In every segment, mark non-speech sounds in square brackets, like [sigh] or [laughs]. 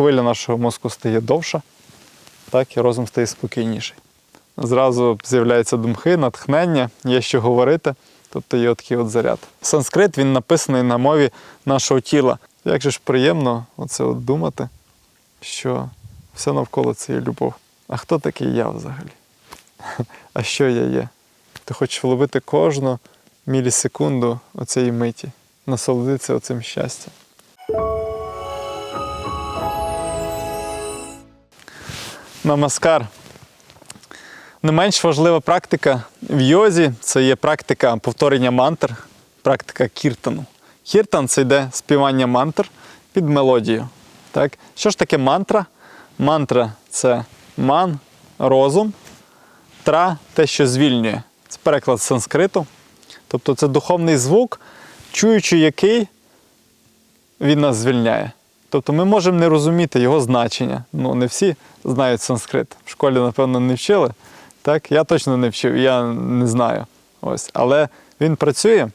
хвиля нашого мозку стає довша, так і розум стає спокійніший. Зразу з'являються думки, натхнення, є що говорити, тобто є такий от заряд. Санскрит він написаний на мові нашого тіла. Як же ж приємно оце от думати, що все навколо це є любов. А хто такий я взагалі? [laughs] А що я є? Ти хочеш вловити кожну мілісекунду оцієї миті, насолодитися оцим щастям. Намаскар. Не менш важлива практика в йозі це є практика повторення мантр, практика кіртану. Кіртан це йде співання мантр під мелодію. Так? Що ж таке мантра? Мантра це ман, розум, тра те, що звільнює. Це переклад з санскриту. Тобто це духовний звук, чуючи який він нас звільняє. Тобто ми можемо не розуміти його значення. Ну, не всі знають санскрит. В школі, напевно, не вчили. Так? Я точно не вчив, я не знаю. Ось. Але він працює.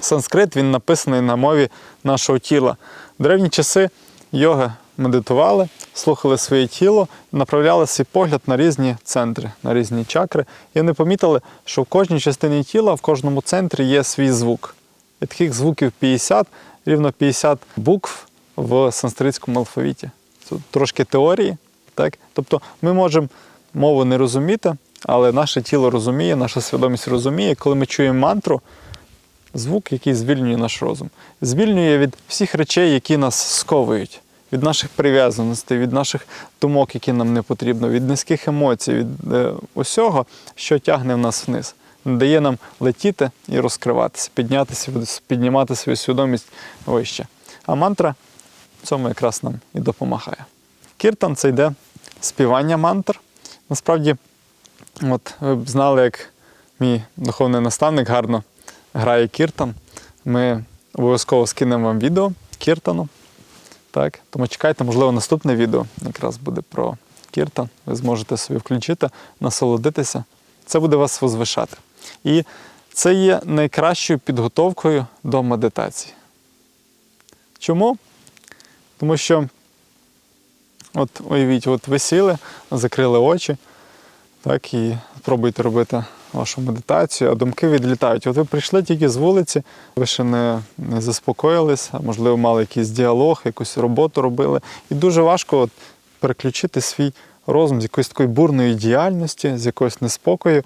Санскрит він написаний на мові нашого тіла. В древні часи йога медитували, слухали своє тіло, направляли свій погляд на різні центри, на різні чакри. І вони помітили, що в кожній частині тіла, в кожному центрі є свій звук. І таких звуків 50, рівно 50 букв в санскритському алфавіті. Це трошки теорії. Так? Тобто ми можемо мову не розуміти, але наше тіло розуміє, наша свідомість розуміє, коли ми чуємо мантру, звук, який звільнює наш розум. Звільнює від всіх речей, які нас сковують, від наших прив'язаностей, від наших думок, які нам не потрібно, від низьких емоцій, від е, усього, що тягне в нас вниз. Не дає нам летіти і розкриватися, піднятися, піднімати свою свідомість вище. А мантра цьому якраз нам і допомагає. Кіртан це йде співання мантр. Насправді, от ви б знали, як мій духовний наставник гарно грає кіртан. Ми обов'язково скинемо вам відео кіртану. Так? Тому чекайте, можливо, наступне відео якраз буде про кіртан. Ви зможете собі включити, насолодитися. Це буде вас возвишати. І це є найкращою підготовкою до медитації. Чому? Тому що, от уявіть, от ви сіли, закрили очі, так, і пробуйте робити вашу медитацію, а думки відлітають. От ви прийшли тільки з вулиці, ви ще не, не заспокоїлись, а можливо, мали якийсь діалог, якусь роботу робили. І дуже важко от, переключити свій розум з якоїсь такої бурної діяльності, з якогось неспокою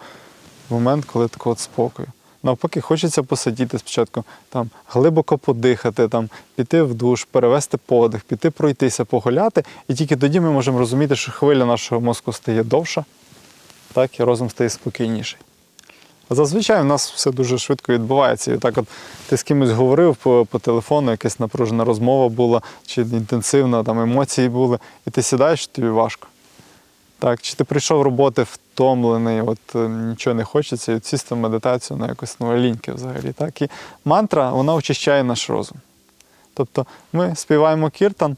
в момент, коли такого спокою. Навпаки, хочеться посидіти спочатку, там глибоко подихати, там піти в душ, перевести подих, піти пройтися, погуляти, і тільки тоді ми можемо розуміти, що хвиля нашого мозку стає довша, так і розум стає спокійніший. А Зазвичай у нас все дуже швидко відбувається. І так от ти з кимось говорив по, по телефону, якась напружена розмова була, чи інтенсивна, там емоції були, і ти сідаєш, тобі важко. Так, чи ти прийшов роботи втомлений, от е, нічого не хочеться, і сісти в медитацію на якось ну, ліньки взагалі. Так? І мантра вона очищає наш розум. Тобто ми співаємо кіртан,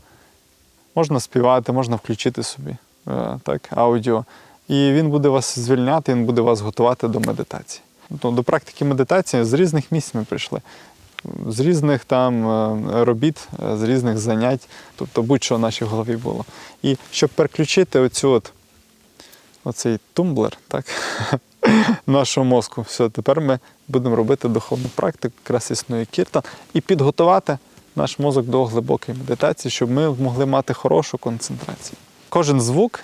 можна співати, можна включити собі е, так, аудіо. І він буде вас звільняти, він буде вас готувати до медитації. Ну, до практики медитації з різних місць ми прийшли. З різних там е, робіт, з різних занять, тобто будь-що в нашій голові було. І щоб переключити оцю от, оцей тумблер, так, [laughs] нашого мозку, все, тепер ми будемо робити духовну практику, якраз існує кіртан, і підготувати наш мозок до глибокої медитації, щоб ми могли мати хорошу концентрацію. Кожен звук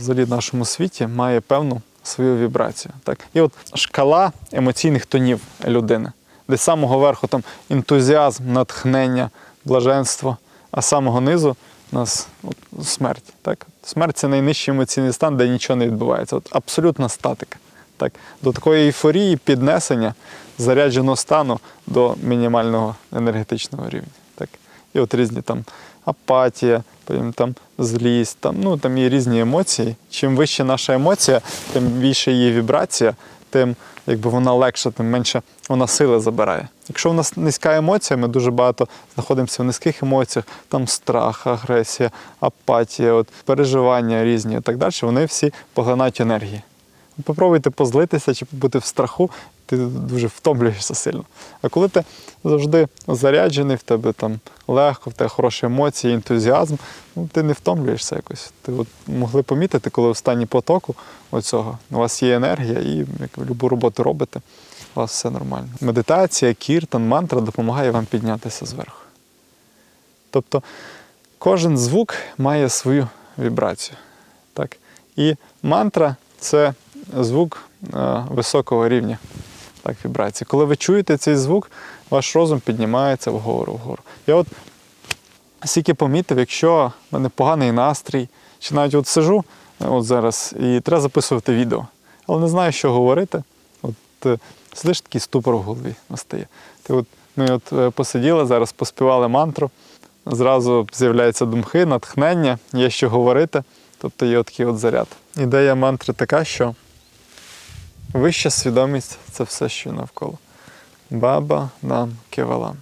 взагалі в нашому світі має певну свою вібрацію. Так? І от шкала емоційних тонів людини, де з самого верху там ентузіазм, натхнення, блаженство, а самого низу у нас от, смерть. Так? Смерть це найнижчий емоційний стан, де нічого не відбувається. От абсолютна статика. Так? До такої ейфорії, піднесення зарядженого стану до мінімального енергетичного рівня. Так? І от різні там апатія, потім там злість, там, ну, там є різні емоції. Чим вища наша емоція, тим більше її вібрація, тим якби вона легша, тим менше вона сили забирає. Якщо у нас низька емоція, ми дуже багато знаходимося в низьких емоціях, там страх, агресія, апатія, от, переживання різні і так далі, вони всі поглинають енергії. Попробуйте позлитися чи побути в страху, ти дуже втомлюєшся сильно. А коли ти завжди заряджений, в тебе там легко, в тебе хороші емоції, ентузіазм, ну, ти не втомлюєшся якось. Ти от могли помітити, коли в стані потоку оцього, у вас є енергія, і як ви любу роботу робите, у вас все нормально. Медитація, кіртан, мантра допомагає вам піднятися зверху. Тобто кожен звук має свою вібрацію. Так? І мантра це звук е, високого рівня так, вібрації. Коли ви чуєте цей звук, ваш розум піднімається вгору, вгору. Я от скільки помітив, якщо в мене поганий настрій, чи навіть от сижу е, от зараз і треба записувати відео, але не знаю, що говорити. От е, сидиш такий ступор в голові настає. Ти от, ми от е, посиділи зараз, поспівали мантру, зразу з'являються думки, натхнення, є що говорити. Тобто є такий от заряд. Ідея мантри така, що вища свідомість це все, що навколо. Баба нам кевалам.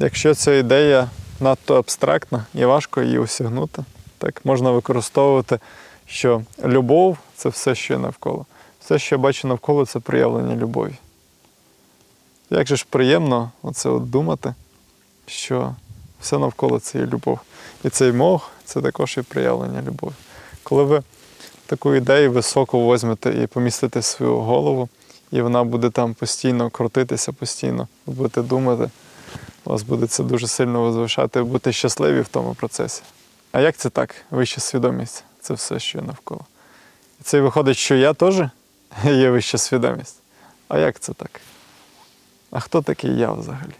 Якщо ця ідея надто абстрактна і важко її осягнути, так можна використовувати, що любов це все, що є навколо. Все, що я бачу навколо, це проявлення любові. Як же ж приємно оце от думати, що все навколо це є любов. І цей мох це також і проявлення любові. Коли ви таку ідею високо візьмете і помістите в свою голову, і вона буде там постійно крутитися, постійно, ви будете думати, у вас буде це дуже сильно возвишати, ви будете щасливі в тому процесі. А як це так? Вища свідомість це все, що є навколо. Це виходить, що я теж [laughs] є вища свідомість. А як це так? А хто такий я взагалі?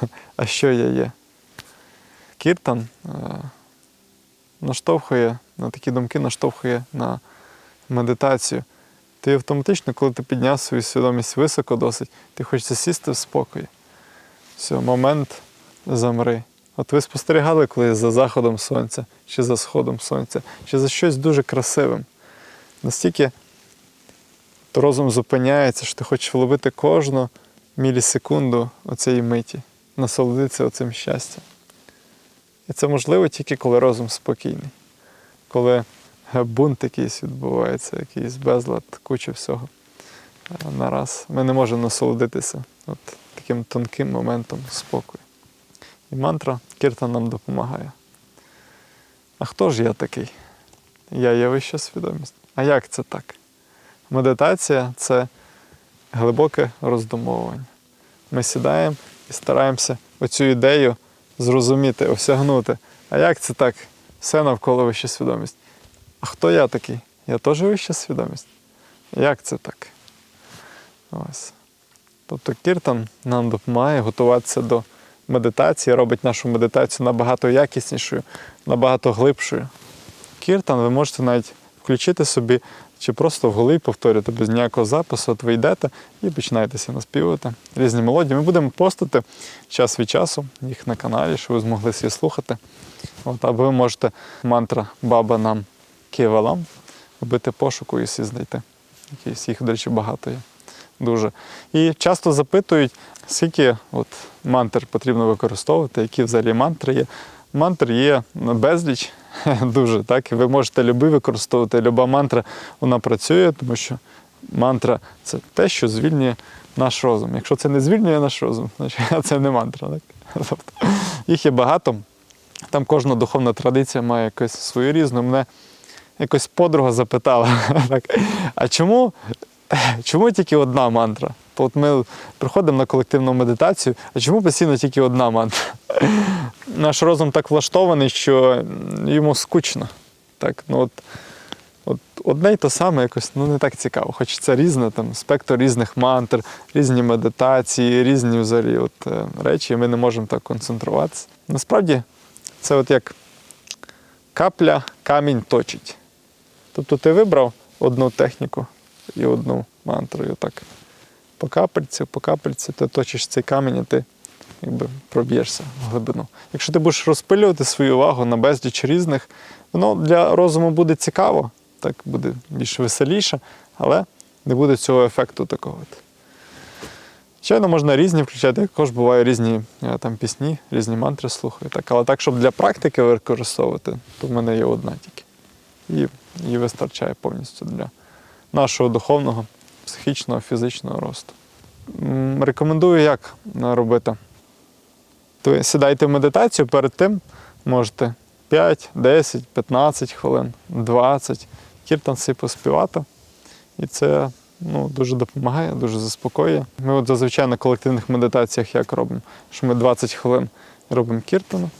[laughs] А що я є? Кіртан е, наштовхує на такі думки, наштовхує на медитацію. Ти автоматично, коли ти підняв свою свідомість високо досить, ти хочеться сісти в спокої. Все, момент замри. От ви спостерігали колись за заходом сонця, чи за сходом сонця, чи за щось дуже красивим. Настільки розум зупиняється, що ти хочеш вловити кожну мілісекунду оцієї миті, насолодитися оцим щастям. І це можливо тільки коли розум спокійний, коли бунт якийсь відбувається, якийсь безлад, куча всього. Нараз ми не можемо насолодитися от таким тонким моментом спокою. І мантра Кірта нам допомагає. А хто ж я такий? Я є вища свідомість. А як це так? Медитація це глибоке роздумовування. Ми сідаємо і стараємося оцю ідею зрозуміти, осягнути. А як це так? Все навколо вища свідомість. А хто я такий? Я теж вища свідомість? Як це так? Ось. Тобто Кіртан нам допомагає готуватися до медитації, робить нашу медитацію набагато якіснішою, набагато глибшою. Кіртан ви можете навіть включити собі чи просто в голові повторювати без ніякого запису, от ви йдете і починаєтеся наспівувати різні мелодії. Ми будемо постити час від часу їх на каналі, щоб ви змогли всі слухати. От, або ви можете мантра Баба нам Ківалам вбити пошуку і всі знайти. Якісь їх, до речі, багато є. Дуже. І часто запитують, скільки от мантр потрібно використовувати, які взагалі мантри є. Мантр є безліч, [laughs] дуже так. І ви можете люби використовувати. Люба мантра вона працює, тому що мантра це те, що звільнює наш розум. Якщо це не звільнює наш розум, [laughs] значить це не мантра. Так? [laughs] Тобто, їх є багато. Там кожна духовна традиція має якусь свою різну. Мене якось подруга запитала, так, а чому, чому тільки одна мантра? От ми приходимо на колективну медитацію, а чому постійно тільки одна мантра? Наш розум так влаштований, що йому скучно. Так, ну от, от Одне й то саме якось ну, не так цікаво. Хоч це різне, там, спектр різних мантр, різні медитації, різні взагалі от, е, речі, і ми не можемо так концентруватися. Насправді, це от як капля камінь точить. Тобто ти вибрав одну техніку і одну мантру, і отак по капельці, по капельці ти точиш цей камінь, і ти якби проб'єшся в глибину. Якщо ти будеш розпилювати свою увагу на безліч різних, воно для розуму буде цікаво, так буде більш веселіше, але не буде цього ефекту такого. Звичайно, можна різні включати, також бувають різні е, там пісні, різні мантри слухаю. Так, але так, щоб для практики використовувати, то в мене є одна тільки. І її вистачає повністю для нашого духовного психічного, фізичного росту. Рекомендую як е, робити. То сідайте в медитацію, перед тим можете 5, 10, 15 хвилин, 20 кіртан собі поспівати. І це ну, дуже допомагає, дуже заспокоює. Ми от зазвичай на колективних медитаціях як робимо, що ми 20 хвилин робимо кіртану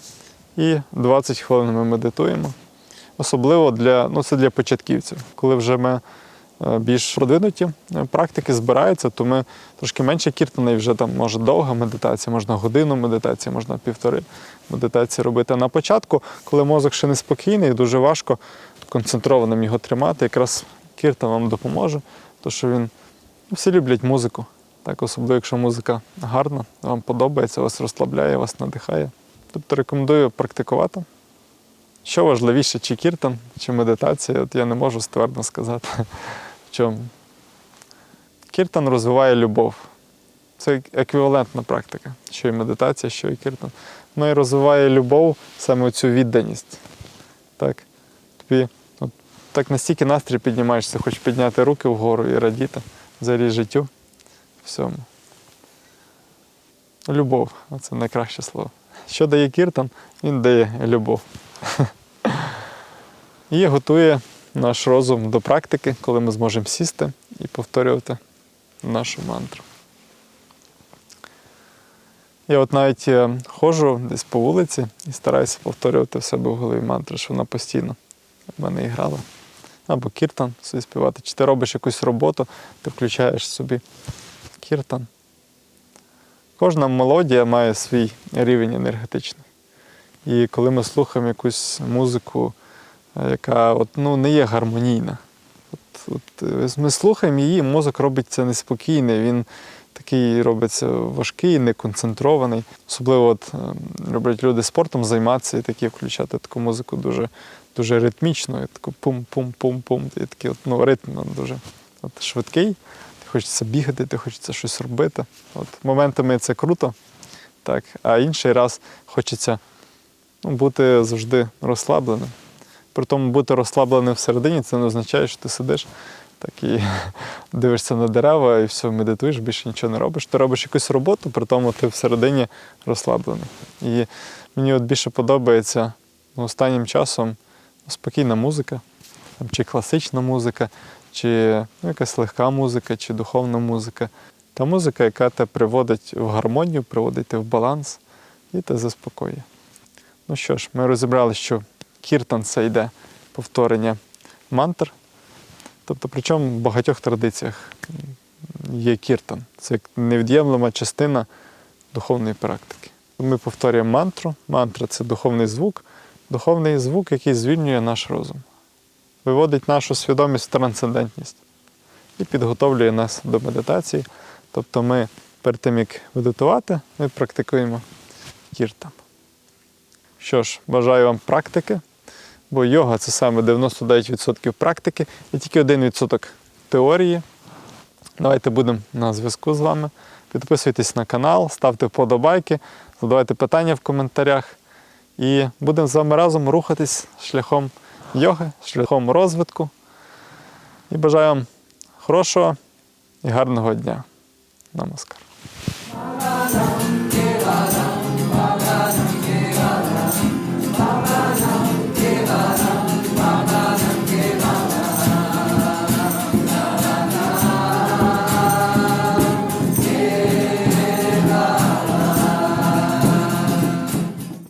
і 20 хвилин ми медитуємо. Особливо для, ну, це для початківців. Коли вже ми більш продвинуті е, практики збираються, то ми трошки менше кіртана і вже там може довга медитація, можна годину медитації, можна півтори медитації робити. А на початку, коли мозок ще не спокійний, дуже важко концентрованим його тримати. Якраз кіртан вам допоможе, тому що він ну, всі люблять музику. Так, особливо, якщо музика гарна, вам подобається, вас розслабляє, вас надихає. Тобто рекомендую практикувати. Що важливіше, чи кіртан, чи медитація, от я не можу ствердно сказати. Чому. Кіртан розвиває любов. Це еквівалентна практика, що і медитація, що і кіртан. Ну і розвиває любов, саме цю відданість. Так? Тобі от, так настільки настрій піднімаєшся, хочеш підняти руки вгору і радіти взагалі життю всьому. Любов це найкраще слово. Що дає кіртан? Він дає любов. [laughs] І готує наш розум до практики, коли ми зможемо сісти і повторювати нашу мантру. Я от навіть е, ходжу десь по вулиці і стараюся повторювати в себе в голові мантру, що вона постійно в мене і грала. Або кіртан собі співати. Чи ти робиш якусь роботу, ти включаєш собі кіртан. Кожна мелодія має свій рівень енергетичний. І коли ми слухаємо якусь музику, яка от, ну, не є гармонійна, от, от, е, ми слухаємо її, мозок робиться неспокійний, він такий робиться важкий, неконцентрований. Особливо от, е, люблять люди спортом займатися і такі включати таку музику дуже, дуже ритмічно, і таку пум-пум-пум-пум. І такий от, ну, ритм ну, дуже от, швидкий. Хочеться бігати, ти хочеться щось робити. От, моментами це круто, так, а інший раз хочеться ну, бути завжди розслабленим. При тому бути розслабленим всередині, це не означає, що ти сидиш так і [laughs] дивишся на дерева і все, медитуєш, більше нічого не робиш. Ти робиш якусь роботу, при тому ти всередині розслаблений. І мені от більше подобається ну, останнім часом спокійна музика, чи класична музика, чи ну, якась легка музика, чи духовна музика. Та музика, яка тебе приводить в гармонію, приводить тебе в баланс і те заспокоює. Ну що ж, ми розібрали, що кіртан це йде повторення мантр. Тобто, причому в багатьох традиціях є кіртан. Це невід'ємлема частина духовної практики. Ми повторюємо мантру. Мантра це духовний звук, духовний звук, який звільнює наш розум, виводить нашу свідомість в трансцендентність і підготовлює нас до медитації. Тобто ми перед тим, як медитувати, ми практикуємо кіртан. Що ж, бажаю вам практики, бо йога це саме 99% практики і тільки 1% теорії. Давайте будемо на зв'язку з вами. Підписуйтесь на канал, ставте вподобайки, задавайте питання в коментарях. І будемо з вами разом рухатись шляхом йоги, шляхом розвитку. І бажаю вам хорошого і гарного дня. Намаскар.